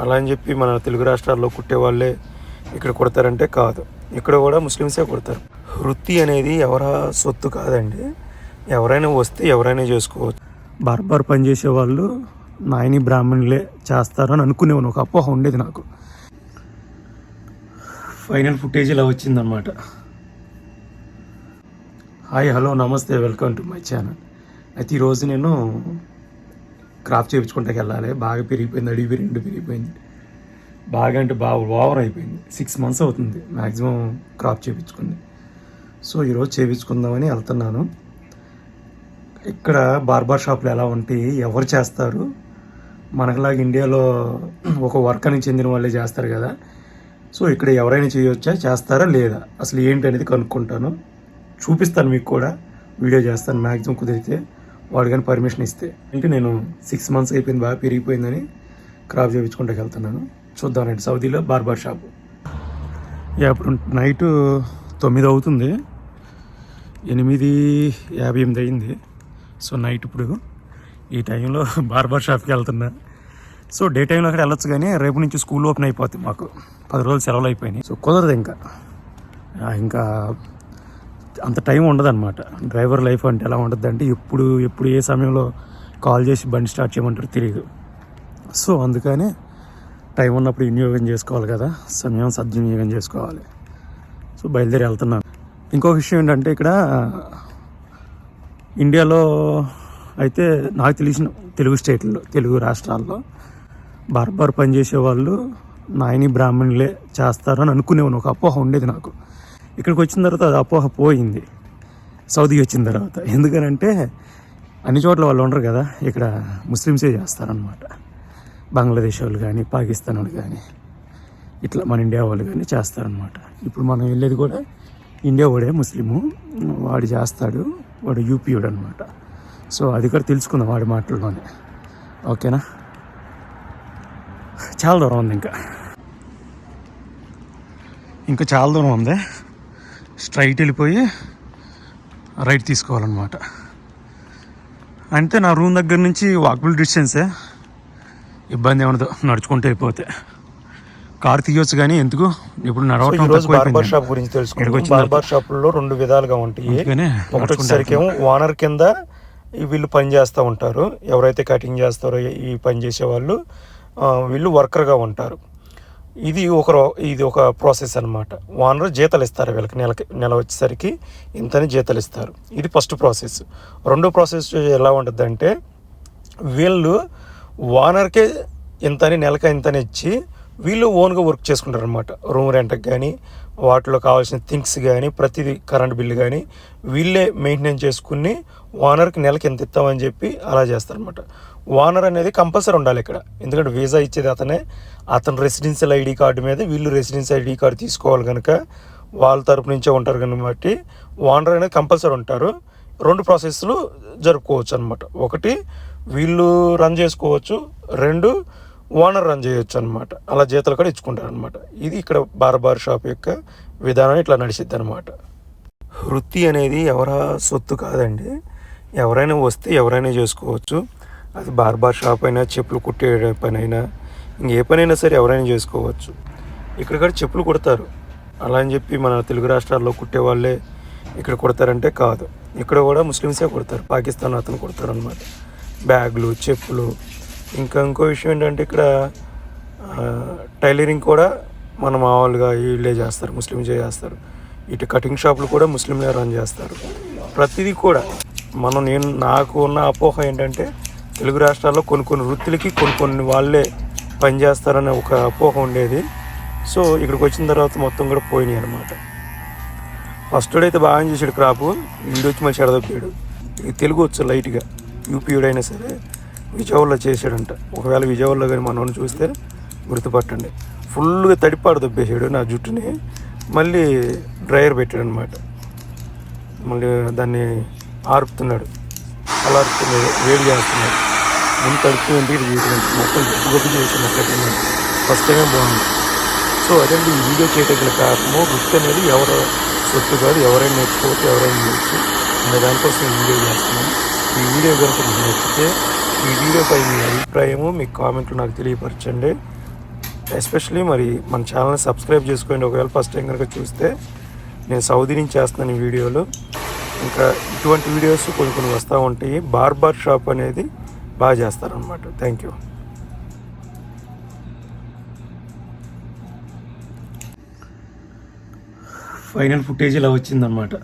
అలా అని చెప్పి మన తెలుగు రాష్ట్రాల్లో కుట్టేవాళ్ళే ఇక్కడ కుడతారంటే కాదు. ఇక్కడ కూడా ముస్లిమ్సే కుడతారు. వృత్తి అనేది ఎవర సొత్తు కాదండి. ఎవరైనా వస్తే ఎవరైనా చేసుకోవచ్చు. బార్బర్ పనిచేసే వాళ్ళు నాయని బ్రాహ్మణులే చేస్తారు అని అనుకునేవాను ఒక అపోహ ఉండేది నాకు. ఫైనల్ ఫుటేజ్ ఇలా వచ్చిందనమాట హాయ్ హలో నమస్తే వెల్కమ్ టు మై ఛానల్ అయితే ఈరోజు నేను క్రాప్ చేయించుకుంటాకి వెళ్ళాలి. బాగా పెరిగిపోయింది అడిగి రెండు పెరిగిపోయింది. బాగా అంటే బాగా ఓవర్ అయిపోయింది. సిక్స్ మంత్స్ అవుతుంది మ్యాక్సిమం క్రాప్ చేయించుకుంది సో ఈరోజు చేయించుకుందామని వెళ్తున్నాను. ఇక్కడ బార్బర్ షాప్లు ఎలా ఉంటాయి ఎవరు చేస్తారు? మనకులాగా ఇండియాలో ఒక వర్కర్ని చెందిన వాళ్ళే చేస్తారు కదా. సో ఇక్కడ ఎవరైనా చేయవచ్చా చేస్తారా లేదా? అసలు ఏంటి అనేది కనుక్కుంటాను. చూపిస్తాను మీకు కూడా. వీడియో చేస్తాను మ్యాక్సిమం కుదిరితే. వాడు కానీ పర్మిషన్ ఇస్తే. అంటే నేను సిక్స్ మంత్స్ అయిపోయింది బాగా పెరిగిపోయిందని క్రాప్ చేయించుకుంటూ వెళ్తున్నాను. చూద్దామండి సౌదీలో బార్బర్ షాప్. ఇప్పుడు నైట్ తొమ్మిది అవుతుంది. ఎనిమిది యాభై ఎనిమిది అయింది. సో నైట్ ఇప్పుడు ఈ టైంలో బార్బర్ షాప్కి వెళ్తున్నా. సో డే టైంలో అక్కడ వెళ్ళొచ్చు కానీ రేపు నుంచి స్కూల్ ఓపెన్ అయిపోతుంది మాకు. పది రోజులు సెలవులు అయిపోయినాయి. సో కుదరదు ఇంకా. ఇంకా అంత టైం ఉండదన్నమాట. డ్రైవర్ లైఫ్ అంటే ఎలా ఉంటుంది అంటే ఎప్పుడు ఎప్పుడు ఏ సమయంలో కాల్ చేసి బండి స్టార్ట్ చేయమంటారు తెలియదు సో అందుకనే టైం ఉన్నప్పుడు వినియోగం చేసుకోవాలి కదా. సమయం సద్వినియోగం చేసుకోవాలి. సో బయలుదేరి వెళ్తున్నాను. ఇంకో విషయం ఏంటంటే ఇక్కడ ఇండియాలో అయితే నాకు తెలిసిన తెలుగు స్టేట్లో తెలుగు రాష్ట్రాల్లో బార్బార్ పనిచేసే వాళ్ళు నాయని బ్రాహ్మణులే చేస్తారు అని అనుకునేవాను ఒక అపోహ ఉండేది నాకు. ఇక్కడికి వచ్చిన తర్వాత అది అపోహ పోయింది. సౌదీ వచ్చిన తర్వాత. ఎందుకనంటే అన్ని చోట్ల వాళ్ళు ఉండరు కదా. ఇక్కడ ముస్లిమ్సే చేస్తారనమాట బంగ్లాదేశ్ వాళ్ళు కానీ పాకిస్తాన్ వాళ్ళు కానీ ఇట్లా మన ఇండియా వాళ్ళు కానీ చేస్తారనమాట ఇప్పుడు మనం వెళ్ళేది కూడా ఇండియా వాడే ముస్లిము. వాడు చేస్తాడు. వాడు యూపీయుడు అనమాట సో అది కూడా తెలుసుకుందాం వాడి మాటల్లోనే. ఓకేనా? చాలా దూరం ఉంది ఇంకా. ఇంకా చాలా దూరం ఉంది. స్ట్రైట్ వెళ్ళిపోయి రైట్ తీసుకోవాలన్నమాట. అంటే నా రూమ్ దగ్గర నుంచి వాకబుల్ డిస్టెన్సే. ఇబ్బంది ఏమడదు నడుచుకుంటూ అయిపోతే. కార్ తీయొచ్చు కానీ ఎందుకు? ఇప్పుడు నడవటం బార్బర్. షాప్ గురించి బార్బర్ షాపుల్లో రెండు విధాలుగా ఉంటాయి. ఒకటి ఓనర్ కింద వీళ్ళు పని చేస్తూ ఉంటారు. ఎవరైతే కటింగ్ చేస్తారో ఈ పని చేసే వాళ్ళు వీళ్ళు వర్కర్గా ఉంటారు. ఇది ఒక ఇది ఒక ప్రాసెస్ అన్నమాట. ఓనర్ జీతాలు ఇస్తారు వీళ్ళకి నెలకి నెల వచ్చేసరికి ఇంతని జీతాలు ఇస్తారు. ఇది ఫస్ట్ ప్రాసెస్. రెండో ప్రాసెస్ ఎలా ఉంటుంది అంటే వీళ్ళు ఓనర్కే ఇంతని నెలకి ఇంతని ఇచ్చి వీళ్ళు ఓన్గా వర్క్ చేసుకుంటారు అనమాట రూమ్ రెంట్కి కానీ వాటిలో కావాల్సిన థింగ్స్ కానీ ప్రతిదీ కరెంట్ బిల్లు కానీ వీళ్ళే మెయింటెనెన్స్ చేసుకుని ఓనర్కి నెలకి ఎంత ఇస్తామని చెప్పి అలా చేస్తారనమాట ఓనర్ అనేది కంపల్సరీ ఉండాలి ఇక్కడ. ఎందుకంటే వీసా ఇచ్చేది అతనే. అతను రెసిడెన్షియల్ ఐడి కార్డు మీద వీళ్ళు రెసిడెన్షియల్ ఐడి కార్డు తీసుకోవాలి కనుక వాళ్ళ తరపు నుంచే ఉంటారు కాబట్టి ఓనర్ అనేది కంపల్సరీ ఉంటారు. రెండు ప్రాసెస్లు జరుపుకోవచ్చు అనమాట ఒకటి వీళ్ళు రన్ చేసుకోవచ్చు. రెండు ఓనర్ రన్ చేయొచ్చు అనమాట అలా జీతాలు కూడా ఇచ్చుకుంటారు అనమాట ఇది ఇక్కడ బార్బార్ షాప్ యొక్క విధానం ఇట్లా నడిచిద్ది అనమాట వృత్తి అనేది ఎవరా సొత్తు కాదండి. ఎవరైనా వస్తే ఎవరైనా చేసుకోవచ్చు. అది బార్బార్ షాప్ అయినా చెప్పులు కుట్టే పని అయినా ఇంకే పనైనా సరే ఎవరైనా చేసుకోవచ్చు. ఇక్కడ కూడా చెప్పులు కుడతారు. అలా అని చెప్పి మన తెలుగు రాష్ట్రాల్లో కుట్టేవాళ్ళే ఇక్కడ కుడతారంటే కాదు. ఇక్కడ కూడా ముస్లిమ్సే కుడతారు. పాకిస్తాన్ అతను కుడతారు అనమాట బ్యాగులు చెప్పులు ఇంకా ఇంకో విషయం ఏంటంటే ఇక్కడ టైలరింగ్ కూడా మన మామూలుగా వీళ్ళే చేస్తారు ముస్లిమ్సే చేస్తారు. ఇటు కటింగ్ షాపులు కూడా ముస్లింలే రన్ చేస్తారు. ప్రతిదీ కూడా మనం నేను నాకు ఉన్న అపోహ ఏంటంటే తెలుగు రాష్ట్రాల్లో కొన్ని కొన్ని వృత్తులకి కొన్ని కొన్ని వాళ్ళే పనిచేస్తారనే ఒక అపోహ ఉండేది. సో ఇక్కడికి వచ్చిన తర్వాత మొత్తం కూడా పోయినాయి అనమాట ఫస్ట్ అయితే బాగా చేసాడు క్రాపు వీడు వచ్చి మళ్ళీ చెడదొప్పాడు ఇది తెలుగు వచ్చు లైట్గా యూపీయుడైనా సరే. విజయవాడలో చేసాడంట ఒకవేళ విజయవాడలో కానీ మనోని చూస్తే గుర్తుపట్టండి. ఫుల్గా తడిపాడు దొబ్బేసాడు నా జుట్టుని. మళ్ళీ డ్రైయర్ పెట్టాడు అనమాట మళ్ళీ దాన్ని ఆర్పుతున్నాడు. అలా వేడి చేస్తున్నాడు. ముందు తడుపుతూ ఇంటికి మొత్తం గొప్ప చేసిన ఫస్ట్ టైమే బాగుంది. సో అదండి ఈ వీడియో చేయటం కారణము. వృత్తి అనేది ఎవరు సొత్తు కాదు ఎవరైనా నేర్చుకోవచ్చు ఎవరైనా నేర్చు. దానికోసం వీడియో చేస్తున్నాను ఈ వీడియో కనుక మీకు నచ్చితే ఈ వీడియోపై మీ అభిప్రాయము మీ కామెంట్లు నాకు తెలియపరచండి. ఎస్పెషలీ మరి మన ఛానల్ని సబ్స్క్రైబ్ చేసుకోండి. ఒకవేళ ఫస్ట్ టైం కనుక చూస్తే నేను సౌదీ నుంచి చేస్తున్నాను ఈ వీడియోలు ఇంకా ఇటువంటి వీడియోస్ కొన్ని కొన్ని వస్తూ ఉంటాయి. బార్బర్ షాప్ అనేది బాగా చేస్తారనమాట థ్యాంక్ యూ ఫైనల్ ఫుటేజ్ ఇలా వచ్చిందనమాట